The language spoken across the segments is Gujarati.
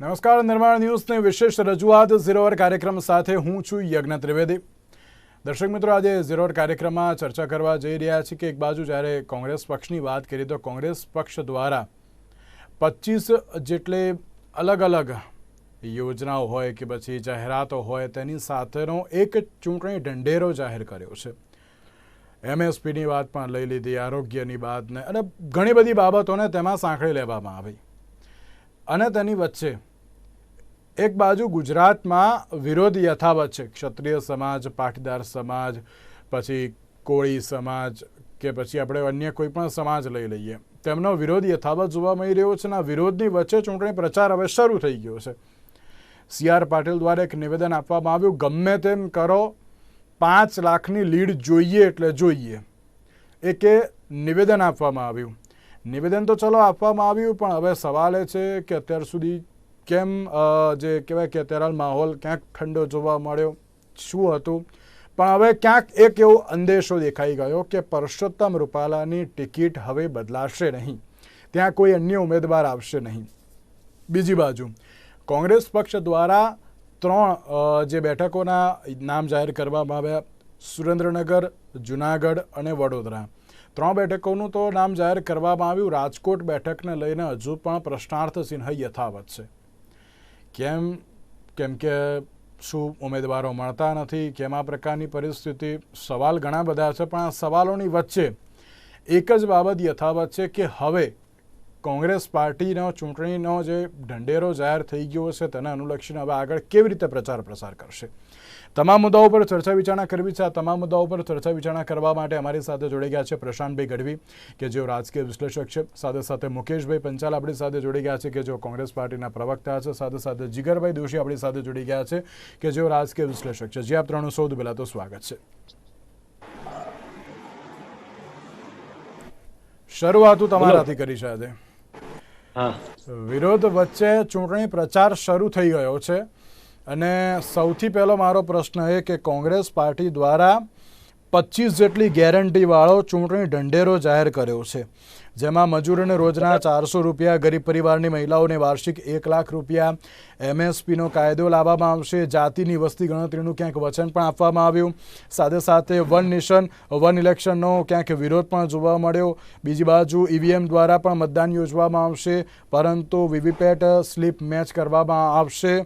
નમસ્કાર, નિર્માણ ન્યૂઝની વિશેષ રજૂઆત ઝીરોવર કાર્યક્રમ સાથે હું છું યજ્ઞ ત્રિવેદી. દર્શક મિત્રો, આજે ઝીરોવર કાર્યક્રમમાં ચર્ચા કરવા જઈ રહ્યા છીએ કે એક બાજુ જ્યારે કોંગ્રેસ પક્ષની વાત કરીએ તો કોંગ્રેસ પક્ષ દ્વારા પચીસ જેટલી અલગ અલગ યોજનાઓ હોય કે પછી જાહેરાતો હોય તેની સાથેનો એક ચૂંટણી ઢંઢેરો જાહેર કર્યો છે. એમએસપીની વાત પણ લઈ લીધી, આરોગ્યની વાતને અને ઘણી બધી બાબતોને તેમાં સાંકળી લેવામાં આવી. અને તેની વચ્ચે એક બાજુ ગુજરાતમાં વિરોધ યથાવત છે. ક્ષત્રિય સમાજ, પાટીદાર સમાજ, પછી કોળી સમાજ કે પછી આપણે અન્ય કોઈ પણ સમાજ લઈ લઈએ. તેમનો વિરોધ યથાવત જોવા મળી રહ્યો છે અને આ વિરોધની વચ્ચે ચૂંટણી પ્રચાર હવે શરૂ થઈ ગયો છે. સી આર પાટીલ દ્વારા એક નિવેદન આપવામાં આવ્યું, ગમે તેમ કરો, પાંચ લાખની લીડ જોઈએ એટલે જોઈએ. એક નિવેદન આપવામાં આવ્યું. નિવેદન તો ચલો આપવામાં આવ્યું, પણ હવે સવાલ એ છે કે અત્યાર સુધી કેમ જે કહેવાય કે અત્યારે માહોલ ક્યાંક ઠંડો જોવા મળ્યો, શું હતું? પણ હવે ક્યાંક એક એવો અંદેશો દેખાઈ ગયો કે પરસોત્તમ રૂપાલાની ટિકિટ હવે બદલાશે નહીં. ત્યાં કોઈ અન્ય ઉમેદવાર આવશે નહીં. બીજી બાજુ, કોંગ્રેસ પક્ષ દ્વારા ત્રણ જે બેઠકોના નામ જાહેર કરવામાં આવ્યા, સુરેન્દ્રનગર, જુનાગઢ અને વડોદરા. ત્રણ બેઠકોનું તો નામ જાહેર કરવામાં આવ્યું. રાજકોટ બેઠકને લઈને હજુ પણ પ્રશ્નાર્થ ચિહ્ન યથાવત છે. કેમ કેમ કે શું ઉમેદવારો મળતા નથી, કેમ આ પ્રકારની પરિસ્થિતિ? સવાલ ઘણા બધા છે, પણ આ સવાલોની વચ્ચે એક જ બાબત યથાવત છે કે હવે કોંગ્રેસ પાર્ટીનો ચૂંટણીનો જે ઢંઢેરો જાહેર થઈ ગયો છે તેને અનુલક્ષીને હવે આગળ કેવી રીતે પ્રચાર પ્રસાર કરશે? તમામ મુદ્દાઓ પર ચર્ચા વિચારણા કરવી છે. આ તમામ મુદ્દાઓ પર ચર્ચા વિચારણા કરવા માટે અમારી સાથે જોડાઈ ગયા છે પ્રશાંતભાઈ ગઢવી કે જેઓ રાજકીય વિશ્લેષક છે. સાથે સાથે મુકેશભાઈ પંચાલ આપણી સાથે જોડી ગયા છે કે જેઓ કોંગ્રેસ પાર્ટીના પ્રવક્તા છે. સાથે સાથે જીગરભાઈ દોશી આપણી સાથે જોડી ગયા છે કે જેઓ રાજકીય વિશ્લેષક છે. જે આપ ત્રણ સૌથી પહેલાં તો સ્વાગત છે. શરૂઆત તમારાથી કરી છે આજે. વિરોધ વચ્ચે ચૂંટણી પ્રચાર શરૂ થઈ ગયો છે. અને સૌથી પહેલો મારો પ્રશ્ન એ કે કોંગ્રેસ પાર્ટી દ્વારા પચીસ જેટલી ગેરંટીવાળો ચૂંટણી ઢંઢેરો જાહેર કર્યો છે. જેમાં મજૂરોને રોજના ચારસો રૂપિયા, ગરીબ પરિવારની મહિલાઓને વાર્ષિક એક લાખ રૂપિયા, એમએસપીનો કાયદો લાવવામાં આવશે, જાતિની વસ્તી ગણતરીનું ક્યાંક વચન પણ આપવામાં આવ્યું. સાથે સાથે વન નેશન, વન ઇલેક્શનનો ક્યાંક વિરોધ પણ જોવા મળ્યો. બીજી બાજુ ઈવીએમ દ્વારા પણ મતદાન યોજવામાં આવશે, પરંતુ વીવીપેટ સ્લીપ મેચ કરવામાં આવશે.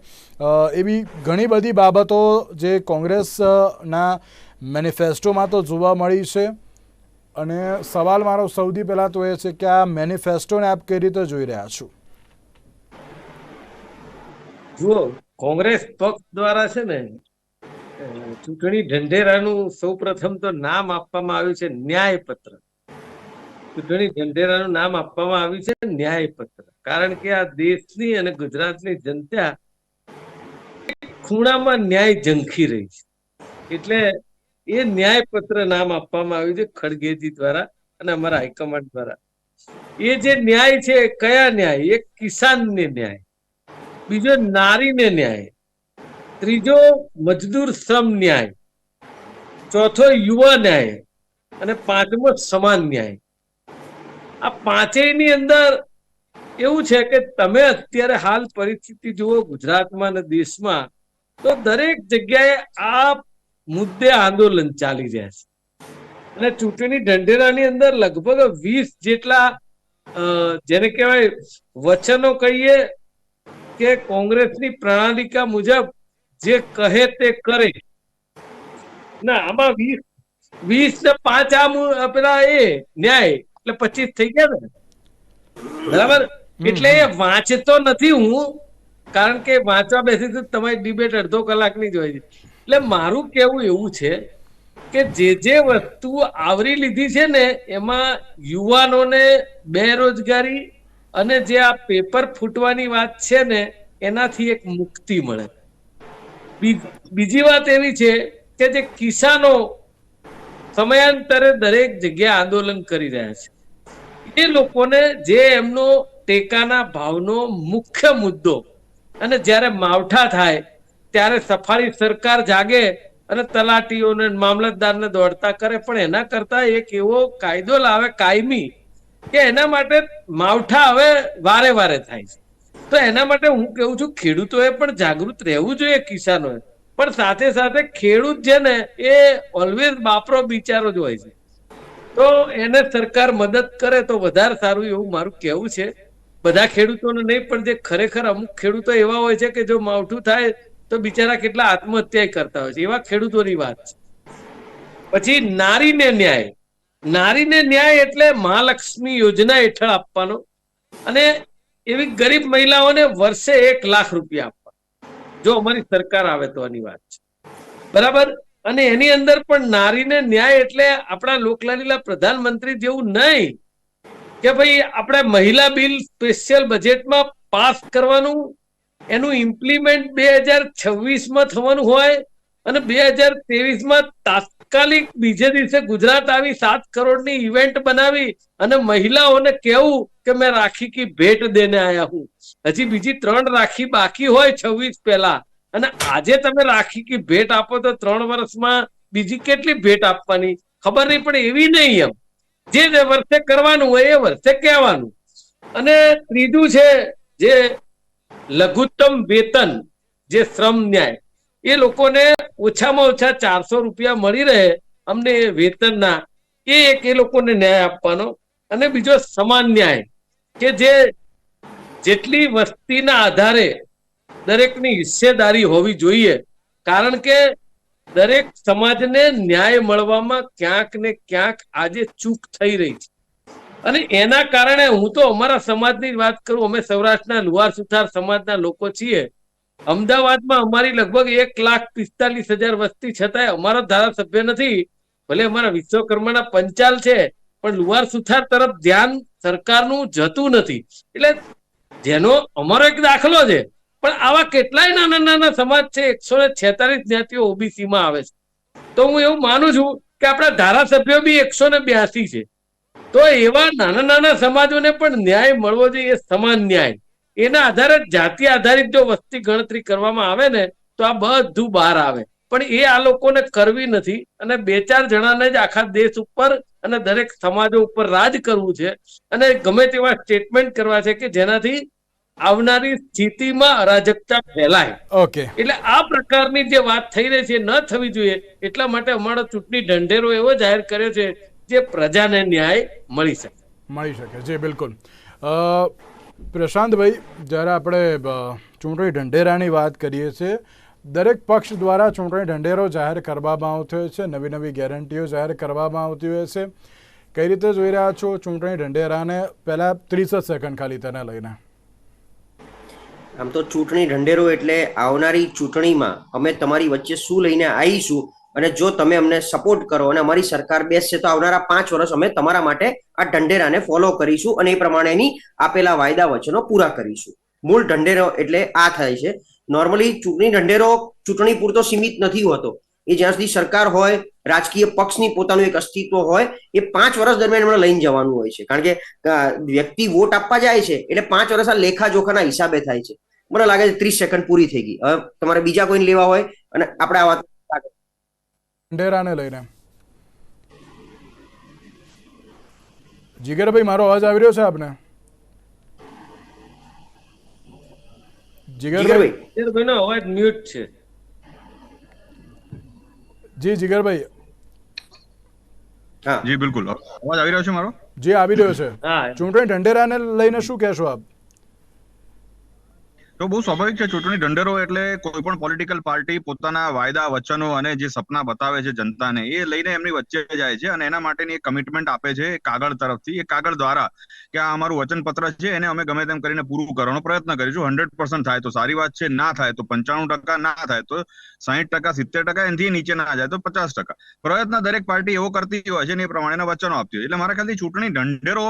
એવી ઘણી બધી બાબતો જે કોંગ્રેસના મેનિફેસ્ટોમાં તો જોવા મળી છે. અને સવાલ મારો સૌથી પહેલાં તો એ છે કે આ મેનિફેસ્ટોને આપ કઈ રીતે જોઈ રહ્યા છો? જુઓ, કોંગ્રેસ પક્ષ દ્વારા છે ને ચૂંટણી ઢંઢેરાનું સૌ પ્રથમ તો નામ આપવામાં આવ્યું છે ન્યાયપત્ર. ચૂંટણી ઢંઢેરાનું નામ આપવામાં આવ્યું છે ન્યાયપત્ર. કારણ કે આ દેશની અને ગુજરાતની જનતા ખૂણામાં ન્યાય ઝંખી રહી છે. એટલે એ ન્યાયપત્ર નામ આપવામાં આવ્યું છે ખડગેજી દ્વારા અને અમારા હાઈકમાન્ડ દ્વારા. એ જે ન્યાય છે કયા ન્યાય? એક કિસાનને ન્યાય, બીજો નારીને ન્યાય, ત્રીજો મજદૂર શ્રમ ન્યાય, ચોથો યુવા ન્યાય અને પાંચમો સમાન ન્યાય. આ પાંચેયની અંદર એવું છે કે તમે અત્યારે હાલ પરિસ્થિતિ જુઓ ગુજરાતમાં અને દેશમાં, તો દરેક જગ્યાએ આ મુદ્દે આંદોલન ચાલી રહ્યા છે. અને ચૂંટણી ઢંઢેરાની અંદર લગભગ વીસ જેટલા જેને કહેવાય વચનો કહીએ કે કોંગ્રેસની પ્રણાલિકા મુજબ જે કહે તે કરે. ના આમાં વીસ વીસ ને પાંચ આ પેલા એ ન્યાય એટલે પચીસ થઈ ગયા ને? બરાબર? એટલે એ વાંચતો નથી હું કારણ કે વાંચવા બેસી તો તમારી ડિબેટ અડધો કલાકની જ હોય છે. એટલે મારું કેવું એવું છે કે જે જે વસ્તુ આવરી લીધી છે ને, એમાં યુવાનોને બેરોજગારી અને જે આ પેપર ફૂટવાની વાત છે ને, એનાથી એક મુક્તિ મળે. બીજી વાત એવી છે કે જે કિસાનો સમયાંતરે દરેક જગ્યાએ આંદોલન કરી રહ્યા છે. એ લોકોને જે એમનો ટેકાના ભાવનો મુખ્ય મુદ્દો અને જ્યારે માવઠા થાય ત્યારે સફારી સરકાર જાગે અને તલાટીઓને મામલતદારને દોડતા કરે. પણ એના કરતા એક એવો કાયદો લાવે, કાયમી, કે એના માટે માવઠા હવે વારે વારે થાય છે. તો એના માટે હું કેવું છું, ખેડૂતોએ પણ જાગૃત રહેવું જોઈએ કિસાનોએ. પણ સાથે સાથે ખેડૂત છે ને એ ઓલવેઝ બાપરો બિચારો જ હોય છે. તો એને સરકાર મદદ કરે તો વધારે સારું એવું મારું કહેવું છે. બધા ખેડૂતોને નહીં, પણ જે ખરેખર અમુક ખેડૂતો એવા હોય છે કે જો માવઠું થાય તો બિચારા કેટલા આત્મહત્યા કરતા હોય છે. એવા ખેડૂતોની વાત છે. પછી નારીને ન્યાય. નારીને ન્યાય એટલે મહાલક્ષ્મી યોજના હેઠળ આપવાનો અને એવી ગરીબ મહિલાઓને વર્ષે એક લાખ રૂપિયા આપવા જો અમારી સરકાર આવે તો આની વાત છે. બરાબર? અને એની અંદર પણ નારીને ન્યાય એટલે આપણા લોકલાલીલા પ્રધાનમંત્રી જેવું નહીં કે ભાઈ આપણે મહિલા બિલ સ્પેશિયલ બજેટમાં પાસ કરવાનું એનું ઇમ્પ્લિમેન્ટ બે હજાર છવ્વીસમાં થવાનું હોય અને બે હજાર ત્રેવીસમાં તાત્કાલિક બીજે દિવસે ગુજરાત આવી સાત કરોડની ઇવેન્ટ બનાવી અને મહિલાઓને કેવું કે મેં રાખી કી ભેટ દેને આયા હું. હજી બીજી ત્રણ રાખી બાકી હોય છવ્વીસ પહેલા. અને આજે તમે રાખી કી ભેટ આપો તો ત્રણ વર્ષમાં બીજી કેટલી ભેટ આપવાની? ખબર નહીં, પણ એવી નહીં એમ. જે વર્ષે કરવાનું હોય એ વર્ષે કહેવાનું. અને ત્રીજું છે, જે લઘુત્તમ વેતન, જે શ્રમ ન્યાય, એ લોકોને ઓછામાં ઓછા ચારસો રૂપિયા મળી રહે અમને એ વેતનના. એ એક એ લોકોને ન્યાય આપવાનો. અને બીજો સમાન ન્યાય, કે જે જેટલી વસ્તીના આધારે દરેકની હિસ્સેદારી હોવી જોઈએ, કારણ કે દરેક સમાજને ન્યાય મળવામાં ક્યાંક ને ક્યાંક આજે ચૂક થઈ રહી છે. અને એના કારણે હું તો અમારા સમાજની વાત કરું, અમે સૌરાષ્ટ્રના લુહાર સુથાર સમાજના લોકો છીએ. અમદાવાદમાં અમારી લગભગ એક લાખ પિસ્તાલીસ હજાર વસ્તી છતાંય અમારો ધારાસભ્ય નથી. ભલે અમારા વિશ્વકર્માના પંચાલ છે, પણ લુહાર સુથાર તરફ ધ્યાન સરકારનું જતું નથી. એટલે જેનો અમારો એક દાખલો છે. પણ આવા કેટલાય નાના નાના સમાજ છે, એકસો ને છેતાલીસ જ્ઞાતિઓ ઓબીસી માં આવે છે. તો હું એવું માનું છું કે આપણા ધારાસભ્યો બી એકસો ને બ્યાસી છે. તો એવા નાના નાના સમાજોને પણ ન્યાય મળવો જોઈએ સમાન ન્યાય. એના આધારે જાતિ આધારિત જો વસ્તી ગણતરી કરવામાં આવે ને તો આ બધું બહાર આવે. પણ એ આ લોકોને કરવી નથી અને બે ચાર જણાને જ આખા દેશ ઉપર અને દરેક સમાજો ઉપર રાજ કરવું છે. અને ગમે તેવા સ્ટેટમેન્ટ કરવા છે કે જેનાથી આવનારી સ્થિતિમાં અરાજકતા ફેલાય. ઓકે. એટલે આ પ્રકારની જે વાત થઈ રહી છે ન થવી જોઈએ. એટલા માટે અમારો ચૂંટણી ઢંઢેરો એવો જાહેર કર્યો છે જે પ્રજાને ન્યાય મળી શકે. મળી શકે. જી બિલકુલ. પ્રશાંતભાઈ જ્યારે આપણે ચૂંટણી ઢંઢેરાની વાત કરીએ છીએ દરેક પક્ષ દ્વારા ચૂંટણી ઢંઢેરો જાહેર કરવામાં આવતો હોય છે નવી નવી ગેરંટીઓ જાહેર કરવામાં આવતી હોય છે. કઈ રીતે જોઈ રહ્યા છો ચૂંટણી ઢંઢેરાને? પહેલાં ત્રીસ જ સેકન્ડ ખાલી તેને લઈને. આમ તો ચૂંટણી ઢંઢેરો એટલે આવનારી ચૂંટણીમાં અમે તમારી વચ્ચે શું લઈને આવીશું અને જો તમે અમને સપોર્ટ કરો અને અમારી સરકાર બેસશે તો આવનારા પાંચ વર્ષ અમે તમારા માટે આ ઢંઢેરાને ફોલો કરીશું અને એ પ્રમાણેની આપેલા વાયદા વચનો પૂરા કરીશું. મૂળ ઢંઢેરો એટલે આ થાય છે. નોર્મલી ચૂંટણી ઢંઢેરો ચૂંટણી પૂરતો સીમિત નથી હોતો. એ જ્યાં સુધી સરકાર હોય, રાજકીય પક્ષની પોતાનું એક અસ્તિત્વ હોય, એ પાંચ વર્ષ દરમિયાન એમણે લઈને જવાનું હોય છે. કારણ કે વ્યક્તિ વોટ આપવા જાય છે, એટલે પાંચ વર્ષ આ લેખા જોખાના હિસાબે થાય છે. મને લાગે છે ત્રીસ સેકન્ડ પૂરી થઈ ગઈ. હવે તમારે બીજા કોઈને લેવા હોય અને આપણે આ વાત ઢંઢેરાને લઈને. જીગરભાઈ મારો અવાજ આવી રહ્યો છે આપને? જીગરભાઈ? જીગરભાઈ. અવાજ મ્યુટ છે. જી જીગરભાઈ. હા. જી બિલકુલ. અવાજ આવી રહ્યો છે મારો? જી આવી રહ્યો છે. ચૂંટણી ઢંઢેરાને લઈને શું કહેશો આપ? તો બહુ સ્વાભાવિક છે, ચૂંટણી ઢંઢેરો એટલે કોઈ પણ પોલિટિકલ પાર્ટી પોતાના વાયદા, વચનો અને જે સપના બતાવે છે જનતાને, એ લઈને એમની વચ્ચે જાય છે અને એના માટેની એક કમિટમેન્ટ આપે છે કાગળ તરફથી, એ કાગળ દ્વારા કે આ અમારું વચનપત્ર છે, એને અમે ગમે તેમ કરીને પૂરું કરવાનો પ્રયત્ન કરીશું. હંડ્રેડ પર્સન્ટ થાય તો સારી વાત છે, ના થાય તો પંચાણું ટકા, ના થાય તો સાહીઠ ટકા, સિત્તેર ટકા, એનાથી નીચે ના જાય તો પચાસ ટકા. પ્રયત્ન દરેક પાર્ટી એવો કરતી હોય છે ને એ પ્રમાણેના વચનો આપતી હોય એટલે મારા ખ્યાલથી ચૂંટણી ઢંઢેરો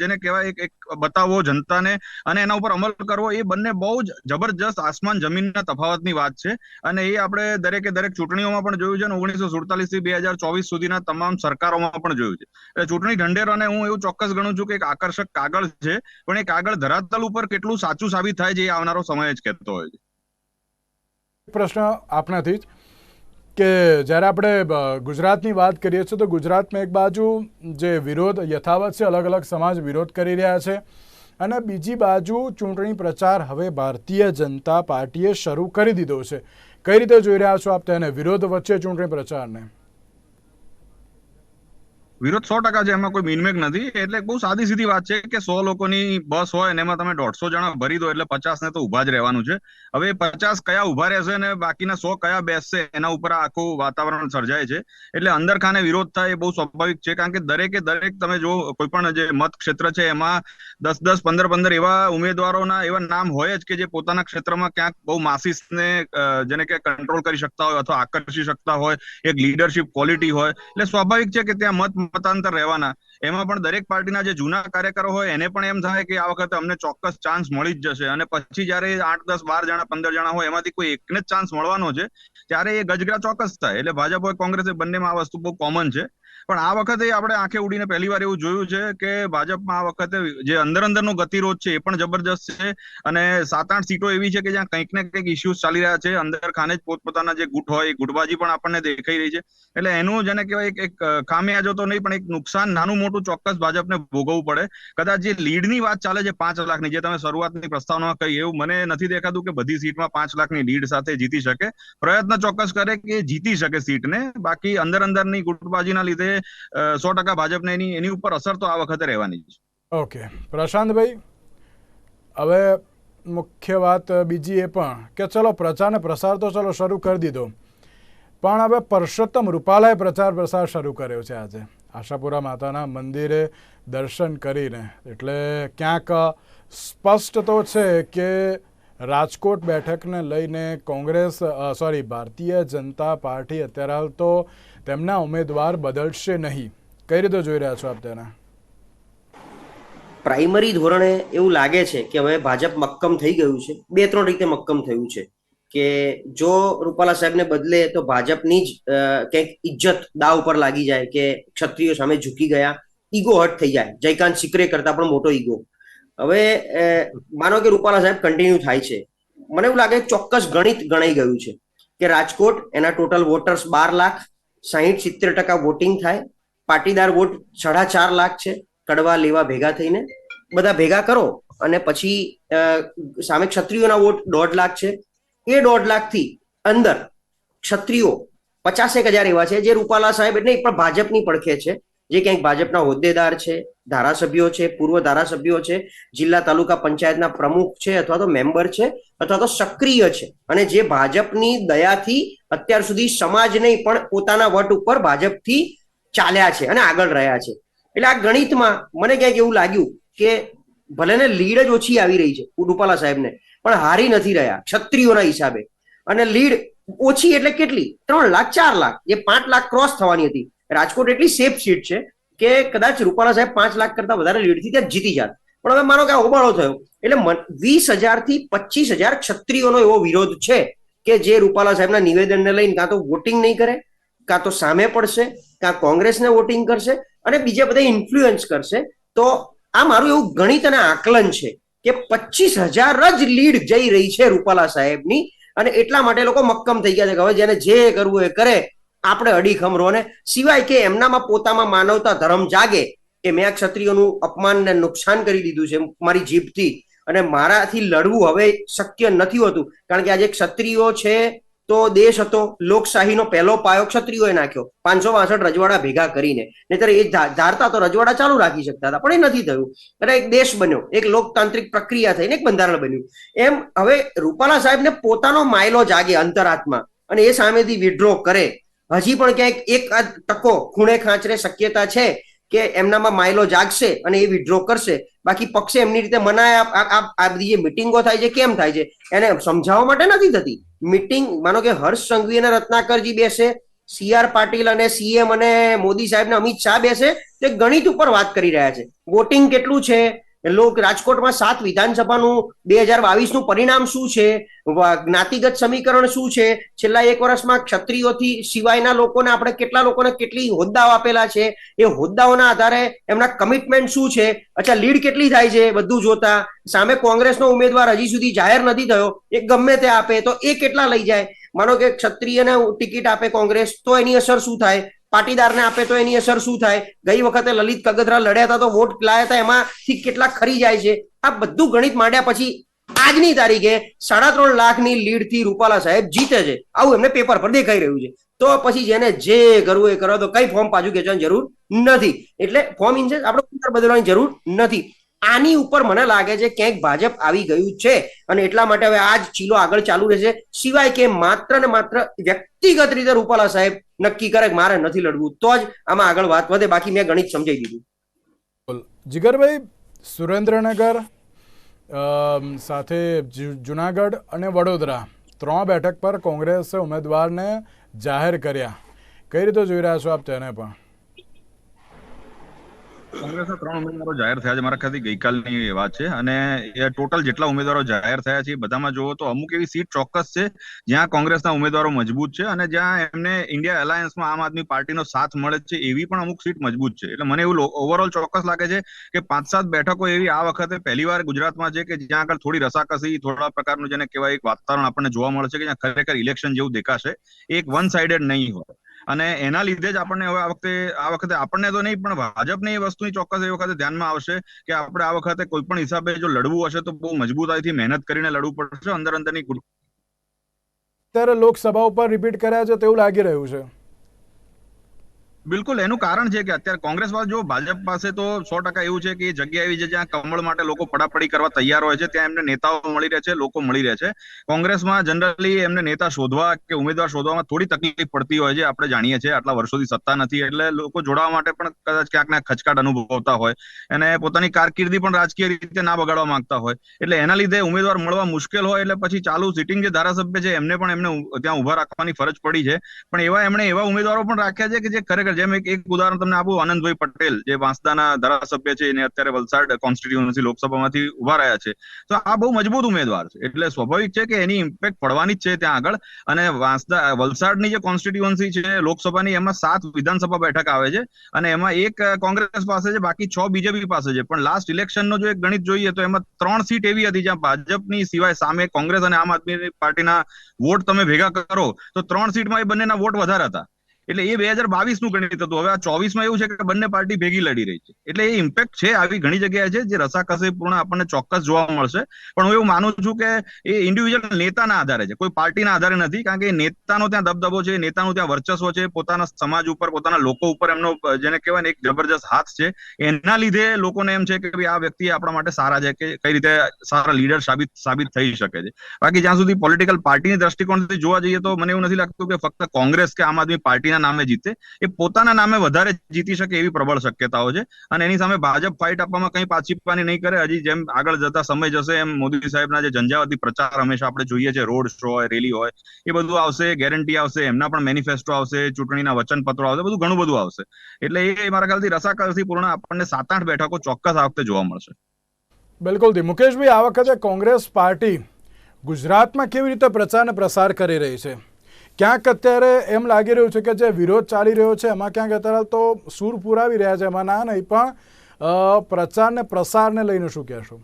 જેને કહેવાય એક બતાવવો જનતાને અને એના ઉપર અમલ કરવો એ બંને બહુ જ જબરજસ્ત આસમાન જમીનના તફાવતની વાત છે. અને એ આપણે દરેકે દરેક ચૂંટણીઓમાં પણ જોયું છે અને ઓગણીસો સુડતાલીસથી બે હજાર ચોવીસ સુધીના તમામ સરકારોમાં પણ જોયું છે. એટલે ચૂંટણી ઢંઢેરોને હું એવું ચોક્કસ ગણું છું કે એક આકર્ષક કાગળ છે, પણ એ કાગળ ધરાતલ ઉપર કેટલું સાચું સાબિત થાય છે એ આવનારો સમય જ કહેતો હોય છે. પ્રશ્ન આપનાથી જ કે જ્યારે આપણે ગુજરાતની વાત કરીએ છીએ તો ગુજરાતમાં એક બાજુ જે વિરોધ યથાવત છે અલગ અલગ સમાજ વિરોધ કરી રહ્યા છે. અને બીજી બાજુ ચૂંટણી પ્રચાર હવે ભારતીય જનતા પાર્ટીએ શરૂ કરી દીધો છે. કઈ રીતે જોઈ રહ્યા છો આપ તેને? વિરોધ વચ્ચે ચૂંટણી પ્રચારને. વિરોધ સો ટકા છે, એમાં કોઈ મિનમેક નથી. એટલે બહુ સાદી સીધી વાત છે કે સો લોકોની બસ હોય ને એમાં તમે દોઢસો જણા ભરી દો એટલે પચાસ ને તો ઊભા જ રહેવાનું છે. હવે પચાસ કયા ઊભા રહેશે ને બાકીના સો કયા બેસશે એના ઉપર આખું વાતાવરણ સર્જાય છે. એટલે અંદર ખાને વિરોધ થાય એ બહુ સ્વાભાવિક છે, કારણ કે દરેકે દરેક તમે જો કોઈ પણ જે મત ક્ષેત્ર છે, એમાં દસ દસ, પંદર પંદર એવા ઉમેદવારોના એવા નામ હોય જ કે જે પોતાના ક્ષેત્રમાં ક્યાંક બહુ માસિસને જેને કે કંટ્રોલ કરી શકતા હોય અથવા આકર્ષી શકતા હોય, એક લીડરશિપ ક્વોલિટી હોય. એટલે સ્વાભાવિક છે કે ત્યાં મત મતાંતર રહેવાના. એમાં પણ દરેક પાર્ટીના જે જૂના કાર્યકરો હોય, એને પણ એમ થાય કે આ વખતે અમને ચોક્કસ ચાન્સ મળી જ જશે. અને પછી જ્યારે આઠ, દસ, બાર જણા, પંદર જણા હોય, એમાંથી કોઈ એકને જ ચાન્સ મળવાનો છે, ત્યારે એ ગજગરા ચોક્કસ થાય. એટલે ભાજપ હોય, કોંગ્રેસ બંનેમાં આ વસ્તુ બહુ કોમન છે. પણ આ વખતે આપણે આંખે ઉડીને પહેલી વાર એવું જોયું છે કે ભાજપમાં આ વખતે જે અંદર અંદરનો ગતિરોધ છે એ પણ જબરજસ્ત છે અને સાત આઠ સીટો એવી છે કે જ્યાં કંઈક ને કંઈક ઇસ્યુઝ ચાલી રહ્યા છે. અંદર ખાને જ પોતપોતાના જે ગુટ હોય એ ગુટબાજી પણ આપણને દેખાઈ રહી છે. એટલે એનું જેને કહેવાય એક ખામિયાજો તો નહીં, પણ એક નુકસાન નાનું મોટું ચોક્કસ ભાજપને ભોગવવું પડે. કદાચ જે લીડની વાત ચાલે છે પાંચ લાખની, જે તમે શરૂઆતની પ્રસ્તાવનામાં કહી, એવું મને નથી દેખાતું કે બધી સીટમાં પાંચ લાખની લીડ સાથે જીતી શકે. પ્રયત્ન ચોક્કસ કરે કે જીતી શકે સીટને. બાકી અંદર અંદરની ગુટબાજીના લીધે સો ટકા ભાજપને એની એની ઉપર અસર તો આ વખતે રહેવાની છે. ઓકે. પ્રશાંતભાઈ, હવે મુખ્ય વાત બીજી એ પણ કે ચલો પ્રચાર પ્રસાર તો ચલો શરૂ કરી દીધો. પણ હવે પરસોત્તમ રૂપાલાએ પ્રચાર પ્રસાર શરૂ કર્યો છે આજે. આશાપુરા માતાના મંદિરે દર્શન કરીને. એટલે ક્યાંક સ્પષ્ટ તો છે કે રાજકોટ બેઠકને લઈને કોંગ્રેસ સોરી, ભારતીય જનતા પાર્ટી અત્યારે હાલ તો તેમના ઉમેદવાર બદલશે નહીં. કઈ રીતે જોઈ રહ્યા છો આપ તેના? પ્રાઇમરી ધોરણે એવું લાગે છે કે હવે ભાજપ મક્કમ થઈ ગયું છે. બે ત્રણ રીતે મક્કમ થયું છે કે જો રૂપાલા સાહેબને બદલે તો ભાજપની જ કંઈક ઇજ્જત દાવ ઉપર લાગી જાય કે ક્ષત્રિયો સામે ઝૂકી ગયા, ઈગો હટ થઈ જાય. જયકાંત સિકરે કરતા પણ મોટો ઈગો. હવે માનો કે રૂપાલા સાહેબ કન્ટિન્યુ થાય છે. મને એવું લાગે ચોક્કસ ગણિત ગણાઈ ગયું છે કે રાજકોટ એના ટોટલ વોટર્સ બાર લાખ સાહીઠ સિત્તેર ટકા વોટિંગ થાય. પાટીદાર વોટ સાડા ચાર લાખ છે. કડવા લેવા ભેગા થઈને. બધા ભેગા કરો અને પછી સામે ક્ષત્રિયોના વોટ દોઢ લાખ છે. એ દોઢ લાખથી અંદર ક્ષત્રિયો પચાસેક હજાર એવા છે જે રૂપાલા સાહેબ એટલે પણ ભાજપની પડખે છે. જે ક્યાંક ભાજપના હોદ્દેદાર છે, ધારાસભ્યો છે, પૂર્વ ધારાસભ્યો છે, જિલ્લા તાલુકા પંચાયતના પ્રમુખ છે અથવા તો મેમ્બર છે અથવા તો સક્રિય છે. અને જે ભાજપની દયાથી અત્યાર સુધી સમાજ નહીં, પણ પોતાના વટ ઉપર ભાજપથી ચાલ્યા છે અને આગળ રહ્યા છે. એટલે આ ગણિતમાં મને ક્યાંક એવું લાગ્યું કે ભલે ને લીડ જ ઓછી આવી રહી છે રૂપાલા સાહેબને, પણ હારી નથી રહ્યા ક્ષત્રિયોના હિસાબે. અને લીડ ઓછી એટલે કેટલી? ત્રણ લાખ, ચાર લાખ. એ પાંચ લાખ ક્રોસ થવાની હતી. રાજકોટ એટલી સેફ સીટ છે કે કદાચ રૂપાલા સાહેબ પાંચ લાખ કરતા વધારે લીડથી ત્યાં જીતી જાત. પણ હવે માનો કે આ હોબાળો થયો. એટલે વીસ હજારથી પચીસ હજાર ક્ષત્રિયોનો એવો વિરોધ છે કે જે રૂપાલા સાહેબના નિવેદનને લઈને કાં તો વોટિંગ નહીં કરે, કાં તો સામે પડશે, કાં કોંગ્રેસને વોટિંગ કરશે અને બીજા બધા ઇન્ફ્લુઅન્સ કરશે, તો આ મારું એવું ગણિત અને આકલન છે કે પચીસ હજાર જ લીડ જઈ રહી છે રૂપાલા સાહેબની અને એટલા માટે લોકો મક્કમ થઈ ગયા છે કે હવે જેને જે કરવું એ કરે આપણે અડીખમરો ને સિવાય કે એમનામાં પોતામાં માનવતા ધર્મ જાગે કે મેં ક્ષત્રિયોનું અપમાન ને નુકસાન કરી દીધું છે, મારી જીભથી. અને મારાથી લડવું હવે શક્ય નથી હોતું. કારણ કે આજે ક્ષત્રિયો છે તો દેશ હતો, લોકશાહીનો પહેલો પાયો ક્ષત્રિયોએ નાખ્યો. પાંચસો બાસઠ રજવાડા ભેગા કરીને. નહીતર એ ધારતા તો રજવાડા ચાલુ રાખી શકતા હતા, પણ એ નથી થયું. અને એક દેશ બન્યો, એક લોકતાંત્રિક પ્રક્રિયા થઈને એક બંધારણ બન્યું. એમ હવે રૂપાલા સાહેબને પોતાનો માયલો જાગે અંતરાત્મા અને એ સામેથી વિડ્રો કરે. હજી પણ ક્યાંક એક ટકો ખૂણે ખાંચરે શક્યતા છે કે એમનામાં માઇલો જાગશે અને એ વિડ્રો કરશે. બાકી પક્ષે એમની રીતે મનાય આ- બધી જે મિટિંગો થાય છે, કેમ થાય છે? એને સમજાવવા માટે નથી થતી. મિટિંગ માનો કે હર્ષ સંઘવી અને રત્નાકરજી બેસે સી આર પાટીલ અને સીએમ અને મોદી સાહેબ ને અમિત શાહ બેસે, તે ગણિત ઉપર વાત કરી રહ્યા છે. વોટિંગ કેટલું છે? લોક રાજકોટમાં સાત વિધાનસભાનું બે હજાર બાવીસનું પરિણામ શું છે? જ્ઞાતિગત સમીકરણ શું છે? છેલ્લા એક વર્ષમાં ક્ષત્રિયોથી સિવાયના લોકોને આપણે કેટલા લોકોને કેટલી હોદ્દાઓ આપેલા છે? એ હોદ્દાઓના આધારે એમના કમિટમેન્ટ શું છે? અચ્છા લીડ કેટલી થાય છે? બધું જોતા સામે કોંગ્રેસનો ઉમેદવાર હજી સુધી જાહેર નથી થયો. એ ગમે તે આપે તો એ કેટલા લઈ જાય? માનો કે ક્ષત્રિયને ટિકિટ આપે કોંગ્રેસ તો એની અસર શું થાય? પાટીદારને આપે તો એની અસર શું થાય? ગઈ વખતે લલિત કગથરા લડ્યા હતા તો વોટ લાયા હતા, એમાંથી કેટલા ખરી જાય છે. આ બધું ગણિત માંડ્યા પછી આજની તારીખે સાડા ત્રણ લાખની લીડથી રૂપાલા સાહેબ જીતે છે. આવું એમને પેપર પર દેખાઈ રહ્યું છે. તો પછી જેને જે કરવું એ કરો, તો કઈ ફોર્મ પાછું ખેંચવાની જરૂર નથી. એટલે ફોર્મ ઇન્સેન્સ આપણે બદલવાની જરૂર નથી. આની ઉપર મને લાગે છે ક્યાંક ભાજપ આવી ગયું છે અને એટલા માટે હવે આ જ ચીલો આગળ ચાલુ રહેશે. સિવાય કે માત્ર ને માત્ર વ્યક્તિગત રીતે રૂપાલા સાહેબ નક્કી કરે મારે નથી લડવું, તો જ આમાં આગળ વાત વધે. બાકી મેં ગણિત સમજાઈ દીધું. જીગરભાઈ, સુરેન્દ્રનગર સાથે જુનાગઢ અને વડોદરા ત્રણ બેઠક પર કોંગ્રેસે ઉમેદવારને જાહેર કર્યા. કઈ રીતે જોઈ રહ્યા છો આપ તેને પણ? કોંગ્રેસના ત્રણ ઉમેદવારો જાહેર થયા છે. મારા ખ્યાલથી ગઈકાલની વાત છે. અને એ ટોટલ જેટલા ઉમેદવારો જાહેર થયા છે બધામાં જોવો તો અમુક એવી સીટ ચોક્કસ છે જ્યાં કોંગ્રેસના ઉમેદવારો મજબૂત છે અને જ્યાં એમને ઇન્ડિયા એલાયન્સમાં આમ આદમી પાર્ટીનો સાથ મળે છે એવી પણ અમુક સીટ મજબૂત છે. એટલે મને એવું ઓવરઓલ ચોક્કસ લાગે છે કે પાંચ સાત બેઠકો એવી આ વખતે પહેલીવાર ગુજરાતમાં છે કે જ્યાં આગળ થોડી રસાકસી, થોડા પ્રકારનું જેને કહેવાય એક વાતાવરણ આપણને જોવા મળે છે કે જ્યાં ખરેખર ઇલેક્શન જેવું દેખાશે. એક વન સાઇડેડ નહીં હોય. અને એના લીધે જ આપણને હવે આ વખતે આ વખતે આપણને તો નહીં, પણ ભાજપને એ વસ્તુની ચોક્કસ એ વખતે ધ્યાનમાં આવશે કે આપણે આ વખતે કોઈ પણ હિસાબે જો લડવું હશે તો બહુ મજબૂતાઈથી મહેનત કરીને લડવું પડશે અંદર અંદરની અત્યારે લોકસભા ઉપર રિપીટ કર્યા છે તેવું લાગી રહ્યું છે. બિલકુલ, એનું કારણ છે કે અત્યારે કોંગ્રેસ વાળા જો ભાજપ પાસે તો સો ટકા એવું છે કે એ જગ્યા એવી છે જ્યાં કમળ માટે લોકો પડાપડી કરવા તૈયાર હોય છે, ત્યાં એમને નેતાઓ મળી રહે છે, લોકો મળી રહે છે. કોંગ્રેસમાં જનરલી એમને નેતા શોધવા કે ઉમેદવાર શોધવામાં થોડી તકલીફ પડતી હોય છે, આપણે જાણીએ છીએ, આટલા વર્ષોથી સત્તા નથી, એટલે લોકો જોડાવા માટે પણ કદાચ ક્યાંક ના ખચકાટ અનુભવતા હોય અને પોતાની કારકિર્દી પણ રાજકીય રીતે ના બગાડવા માંગતા હોય. એટલે એના લીધે ઉમેદવાર મળવા મુશ્કેલ હોય, એટલે પછી ચાલુ સિટિંગ જે ધારાસભ્ય છે, એમને પણ એમને ત્યાં ઊભા રાખવાની ફરજ પડી છે. પણ એવા એમણે એવા ઉમેદવારો પણ રાખ્યા છે કે જે ખરેખર જેમ એક એક ઉદાહરણ તમને આપું, આનંદભાઈ પટેલ, જે વાંસદાના ધારાસભ્ય છે, એને અત્યારે વલસાડ કોન્સ્ટિટ્યુન્સી લોકસભામાંથી ઊભા રહ્યા છે. તો આ બહુ મજબૂત ઉમેદવાર છે. એટલે સ્વાભાવિક છે કે એની ઇમ્પેક્ટ પડવાની જ છે ત્યાં આગળ. અને વાંસદા વલસાડની જે કોન્સ્ટિટ્યુઅન્સી છે, લોકસભાની, એમાં સાત વિધાનસભા બેઠક આવે છે. અને એમાં એક કોંગ્રેસ પાસે છે, બાકી છ બીજેપી પાસે છે. પણ લાસ્ટ ઇલેક્શનનો જો એક ગણિત જોઈએ, તો એમાં ત્રણ સીટ એવી હતી જ્યાં ભાજપની સિવાય સામે કોંગ્રેસ અને આમ આદમી પાર્ટીના વોટ તમે ભેગા કરો, તો ત્રણ સીટમાં એ બંનેના વોટ વધારે હતા. એટલે એ બે હજાર બાવીસનું ગણિત હતું. હવે આ ચોવીસમાં એવું છે કે બંને પાર્ટી ભેગી લડી રહી છે. એટલે એ ઇમ્પેક્ટ છે આવી ઘણી જગ્યાએ છે, જે રસાકસી પૂર્ણ આપણને ચોક્કસ જોવા મળશે. પણ હું એવું માનું છું કે એ ઇન્ડિવિજ્યુઅલ નેતાના આધારે છે. કોઈ પાર્ટીના આધારે નથી, કારણ કે નેતાનો ત્યાં દબદબો છે નેતાનું ત્યાં વર્ચસ્વ છે, પોતાના સમાજ ઉપર, પોતાના લોકો ઉપર એમનો જેને કહેવાય ને એક જબરજસ્ત હાથ છે. એના લીધે લોકોને એમ છે કે ભાઈ આ વ્યક્તિ આપણા માટે સારા છે, કે કઈ રીતે સારા લીડર સાબિત સાબિત થઈ શકે છે. બાકી જ્યાં સુધી પોલિટિકલ પાર્ટીની દ્રષ્ટિકોણથી જોવા જઈએ તો મને એવું નથી લાગતું કે ફક્ત કોંગ્રેસ કે આમ આદમી પાર્ટીના નામે જીતે, એ પોતાના નામે વધારે જીતી શકે એવી પ્રબળ શક્યતાઓ છે. અને એની સામે ભાજપ ફાઇટ આપવામાં કંઈ પાછી નહીં કરે. હજી જેમ આગળ જતા સમય જશે એમ મોદી સાહેબના જે ઝંઝાવાતી પ્રચાર હંમેશા આપણે જોઈએ છે રોડ શો હોય, રેલી હોય, એ બધું આવશે ગેરંટી આવશે, એમના પણ મેનિફેસ્ટો આવશે, ચૂંટણીના વચનપત્રો આવશે, બધું ઘણું બધું આવશે. એટલે એ મારા ખ્યાલથી રસાકસી પૂર્ણ આપણને સાત આઠ બેઠકો ચોક્કસ આ વખતે જોવા મળશે. બિલકુલ મુકેશભાઈ, આ વખતે કોંગ્રેસ પાર્ટી ગુજરાતમાં કેવી રીતે પ્રચાર અને પ્રસાર કરી રહી છે? ક્યાંક અત્યારે એમ લાગી રહ્યું છે કે જે વિરોધ ચાલી રહ્યો છે એમાં ક્યાંક અત્યારે તો સૂર પુરાવી રહ્યા છે એમાં. ના નહીં પણ અ, પ્રચાર ને પ્રસારને લઈને શું કહેશો?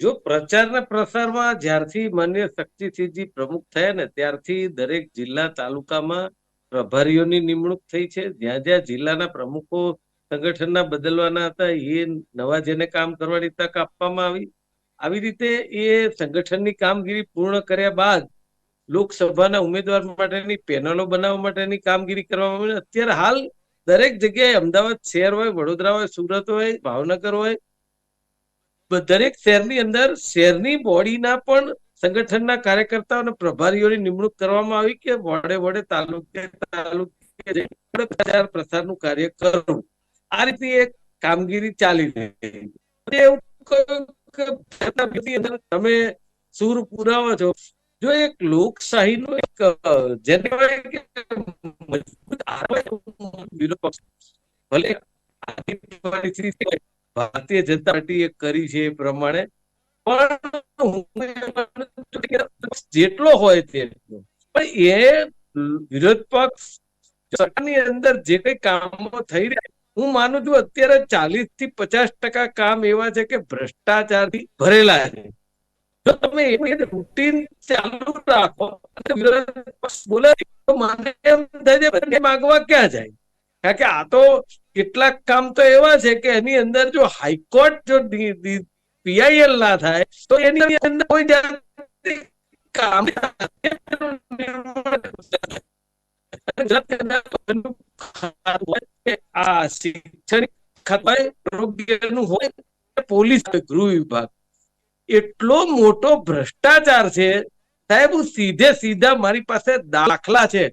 જો પ્રચારના પ્રસારમાં જ્યારથી માન્ય શક્તિસિંહજી પ્રમુખ થયા ને ત્યારથી દરેક જિલ્લા તાલુકામાં પ્રભારીઓની નિમણૂક થઈ છે. જ્યાં જ્યાં જિલ્લાના પ્રમુખો સંગઠનના બદલવાના હતા એ નવા જેને કામ કરવાની તક આપવામાં આવી. આવી રીતે એ સંગઠનની કામગીરી પૂર્ણ કર્યા બાદ લોકસભાના ઉમેદવાર માટેની પેનલો બનાવવા માટેની કામગીરી કરવામાં આવી અત્યારે હાલ દરેક જગ્યાએ અમદાવાદ શહેર હોય, વડોદરા હોય, સુરત હોય, ભાવનગર હોય દરેક શહેરની અંદર શહેરની બોડીના પણ સંગઠનના કાર્યકર્તાઓ અને પ્રભારીઓની નિમણૂક કરવામાં આવી કે વડે વડે તાલુકે તાલુકે પ્રચાર પ્રસારનું કાર્ય કરવું આ રીતની એક કામગીરી ચાલી રહી એવું કહ્યું કે તમે સૂર પુરાવો છો. જો એક લોકશાહીનો એક જેને કે મજબૂત વિરોધ પક્ષ ભલે ભારતીય જનતા પાર્ટીએ કરી છે એ પ્રમાણે, પણ જેટલો હોય તેટલો. પણ એ વિરોધ પક્ષ સરકારની અંદર જે કઈ કામો થઈ રહ્યા હું માનું છું અત્યારે ચાલીસથી પચાસ ટકા કામ એવા છે કે ભ્રષ્ટાચારથી ભરેલા છે. જો તમે એ રૂટીન ચાલુ રાખો બોલે માગવા ક્યાં જાય? કારણ કે આ તો કેટલાક કામ તો એવા છે કે એની અંદર જો હાઈકોર્ટ જો પીઆઈએલ ના થાય, તો એની અંદર કોઈ કામ આ શિક્ષણ ખાતું આરોગ્યનું હોય, પોલીસ ગૃહ વિભાગ. એટલો મોટો ભ્રષ્ટાચાર છે, સાહેબ, હું સીધે સીધા મારી પાસે દાખલા છે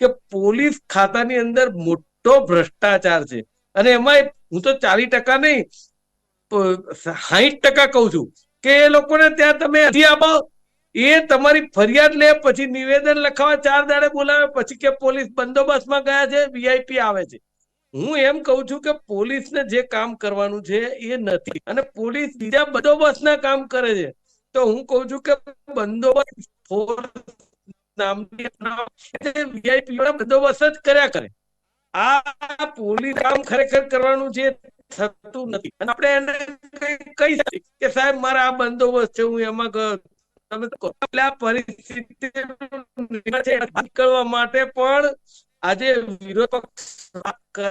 કે પોલીસ ખાતાની અંદર મોટો ભ્રષ્ટાચાર છે. અને એમાં હું તો ચાલીસ ટકા નહીં સાહીઠ ટકા કહું છું કે એ લોકોને ત્યાં તમે અરજી આપો. એ તમારી ફરિયાદ લે, પછી નિવેદન લખાવા, ચાર દાડે બોલાવે, પછી કે પોલીસ બંદોબસ્તમાં ગયા છે, વીઆઈપી આવે છે. હું એમ કહું છું કે પોલીસને જે કામ કરવાનું છે એ નથી. અને પોલીસ બીજા બંદોબસ્તના કામ કરે છે. તો હું કહું છું કે બંદોબસ્ત બંદોબસ્ત જ કર્યા કરે. આ પોલીસ કામ ખરેખર કરવાનું છે થતું નથી. અને આપણે એને કહી શકીએ કે સાહેબ, મારા આ બંદોબસ્ત છે, હું એમાં તમે આ પરિસ્થિતિ નીકળવા માટે પણ આજે વિરોધ વાત કરે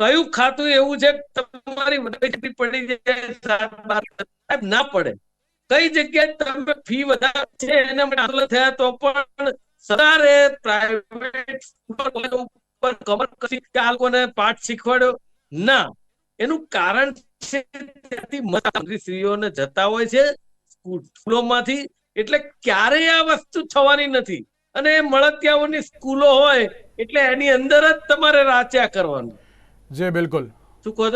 કયું ખાતું એવું છે તમારી વધારે પડી જાય ના પડે. કઈ જગ્યાએ તમે ફી વધારે છે એના માટે આંદોલન થયા તો પણ સરકારે પ્રાઇવેટ ઉપર કવર કરી કે આ લોકોને પાઠ શીખવાડ્યો? ના. એનું કારણ છે ત્યાંથી મંત્રી સ્ત્રીઓને જતા હોય છે સ્કૂલોમાંથી. એટલે ક્યારેય આ વસ્તુ થવાની નથી. અને મળતિયાઓની સ્કૂલો હોય એટલે એની અંદર જ તમારે રાચ્યા કરવાનું. જે બિલકુલ. શું કહો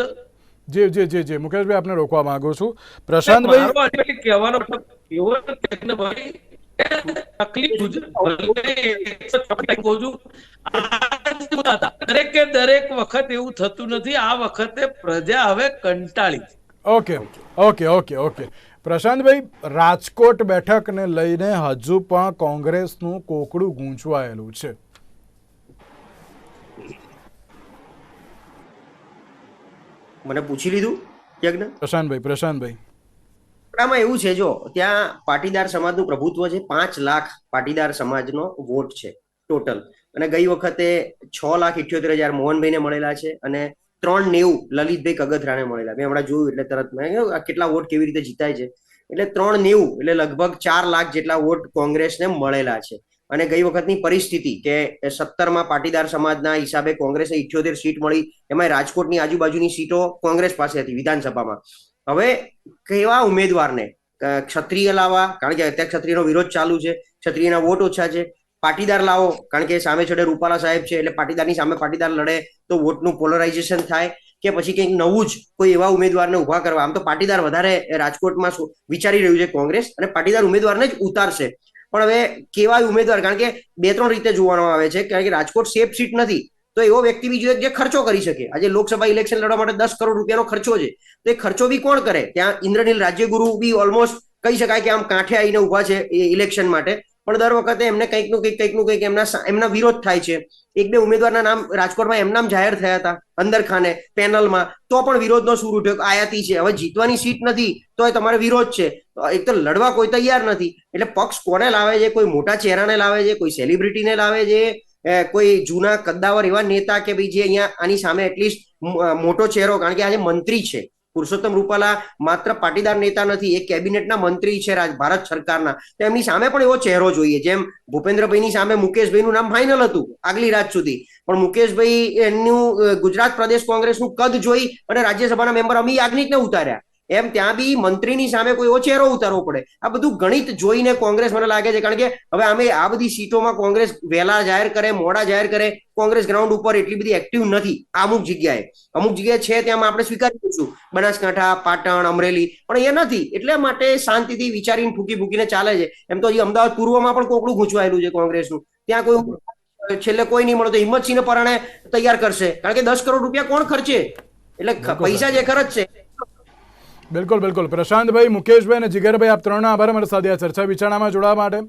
જે જી જી જી. મુકેશભાઈ આપને રોકવા માંગુ છું. પ્રશાંતભાઈ કહેવાનો એવો ભાઈ તકલીફ દરેકે દરેક વખત એવું થતું નથી આ વખતે પ્રજા હવે કંટાળી ઓકે ઓકે ઓકે ઓકે. પ્રશાંતભાઈ રાજકોટ બેઠકને લઈને હજુ પણ કોંગ્રેસનું કોકડું ગૂંચવાયેલું છે. મને પૂછી લીધું યજ્ઞ? પ્રશાંતભાઈ પ્રશાંતભાઈ. આમાં એવું છે, જો, ત્યાં પાટીદાર સમાજનું પ્રભુત્વ છે, પાંચ લાખ પાટીદાર સમાજનો વોટ છે, ટોટલ. અને ગઈ વખતે છ લાખ ઇઠ્યોતેર હજાર મોહનભાઈને મળેલા છે અને ત્રણ નેવું લલિતભાઈ કગથરાને મળેલા. મેં હમણાં જોયું એટલે તરત મેં કેટલા વોટ કેવી રીતે જીતાય છે? એટલે ત્રણ નેવું, એટલે લગભગ ચાર લાખ જેટલા વોટ કોંગ્રેસને મળેલા છે. અને ગઈ વખતની પરિસ્થિતિ કે સત્તરમાં પાટીદાર સમાજના હિસાબે કોંગ્રેસે ઇઠ્યોતેર સીટ મળી એમાં રાજકોટની આજુબાજુની સીટો કોંગ્રેસ પાસે હતી વિધાનસભામાં. હવે કેવા ઉમેદવારને? ક્ષત્રિય લાવવા કારણ કે અત્યારે ક્ષત્રિયનો વિરોધ ચાલુ છે, ક્ષત્રિયના વોટ ઓછા છે. પાટીદાર લાવો, કારણ કે સામે છેડે રૂપાલા સાહેબ છે, એટલે પાટીદારની સામે પાટીદાર લડે તો વોટનું પોલરાઇઝેશન થાય કે પછી કંઈક નવું જ કોઈ એવા ઉમેદવારને ઊભા કરવા. આમ તો પાટીદાર વધારે રાજકોટમાં વિચારી રહ્યું છે કોંગ્રેસ અને પાટીદાર ઉમેદવારને જ ઉતારશે. પણ હવે કેવા ઉમેદવાર? કારણ કે બે ત્રણ રીતે જોવામાં આવે છે. કારણ કે રાજકોટ સેફ સીટ નથી. તો એવો વ્યક્તિ બીજો એક જે ખર્ચો કરી શકે. આજે લોકસભા ઇલેક્શન લડવા માટે દસ કરોડ રૂપિયાનો ખર્ચો છે. તો એ ખર્ચો બી કોણ કરે? ત્યાં ઇન્દ્રનીલ રાજ્યગુરુ બી ઓલમોસ્ટ કહી શકાય કે આમ કાંઠે આવીને ઊભા છે એ ઇલેક્શન માટે. પણ દર વખતે એમને કંઈકનું કંઈક કંઈકનું કંઈક એમના એમના વિરોધ થાય છે. એક બે ઉમેદવારના નામ રાજકોટમાં એમનામ જાહેર થયા હતા અંદર ખાને પેનલમાં. તો પણ વિરોધનો સૂર ઉઠ્યો આયાતી છે. હવે જીતવાની સીટ નથી, તો એ તમારે વિરોધ છે. એક તો લડવા કોઈ તૈયાર નથી. એટલે પક્ષ કોને લાવે છે? કોઈ મોટા ચહેરાને લાવે છે? કોઈ સેલિબ્રિટીને લાવે છે? કોઈ જૂના કદ્દાવર એવા નેતા કે ભાઈ જે અહીંયા આની સામે એટલીસ્ટ મોટો ચહેરો, કારણ કે આજે મંત્રી છે. પુરુષોત્તમ રૂપાલા માત્ર પાટીદાર નેતા નથી, એ કેબિનેટના મંત્રી છે રાજ- ભારત સરકારના. તો એમની સામે પણ એવો ચહેરો જોઈએ, જેમ ભૂપેન્દ્રભાઈની સામે મુકેશભાઈનું નામ ફાઇનલ હતું, આગલી રાત સુધી. પણ મુકેશભાઈ એમનું ગુજરાત પ્રદેશ કોંગ્રેસનું કદ જોઈ અને રાજ્યસભાના મેમ્બર અમી યાજ્ઞિકને ઉતાર્યા. એમ ત્યાં બી મંત્રીની સામે કોઈ એવો ઉતારવો પડે. આ બધું ગણિત જોઈને કોંગ્રેસ મને લાગે છે. કારણ કે હવે અમે આ બધી સીટોમાં કોંગ્રેસ વહેલા જાહેર કરે મોડા જાહેર કરે કોંગ્રેસ ગ્રાઉન્ડ ઉપર એટલી બધી એક્ટિવ નથી અમુક જગ્યાએ. અમુક જગ્યાએ છે ત્યાં આપણે સ્વીકારી દઈશું બનાસકાંઠા પાટણ અમરેલી પણ એ નથી. એટલે માટે શાંતિથી વિચારીને ફૂકી ફૂકીને ચાલે છે. એમ તો હજી અમદાવાદ પૂર્વમાં પણ કોકડું ગૂંચવાયેલું છે કોંગ્રેસનું. ત્યાં કોઈ છેલ્લે કોઈ નહીં મળે તો હિંમતસિંહને પરાણે તૈયાર કરશે. કારણ કે દસ કરોડ રૂપિયા કોણ ખર્ચે? એટલે પૈસા જે ખર્ચ છે બિલકુલ બિલકુલ. પ્રશાંતભાઈ, મુકેશભાઈ અને જીગરભાઈ, આપ ત્રણના આભાર અમારી સાથે આ ચર્ચા વિચારણામાં જોડાવા માટે.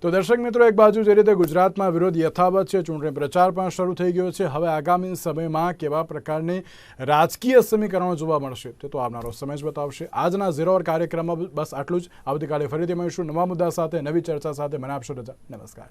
તો દર્શક મિત્રો, એક બાજુ જે રીતે ગુજરાતમાં વિરોધ યથાવત છે, ચૂંટણી પ્રચાર પણ શરૂ થઈ ગયો છે, હવે આગામી સમયમાં કેવા પ્રકારની રાજકીય સમીકરણો જોવા મળશે તે તો આવનારો સમય જ બતાવશે. આજના ઝીરો અવર કાર્યક્રમમાં બસ આટલું જ. આવતીકાલે ફરીથી મળીશું નવા મુદ્દા સાથે, નવી ચર્ચા સાથે. મને આપશો રજા. નમસ્કાર.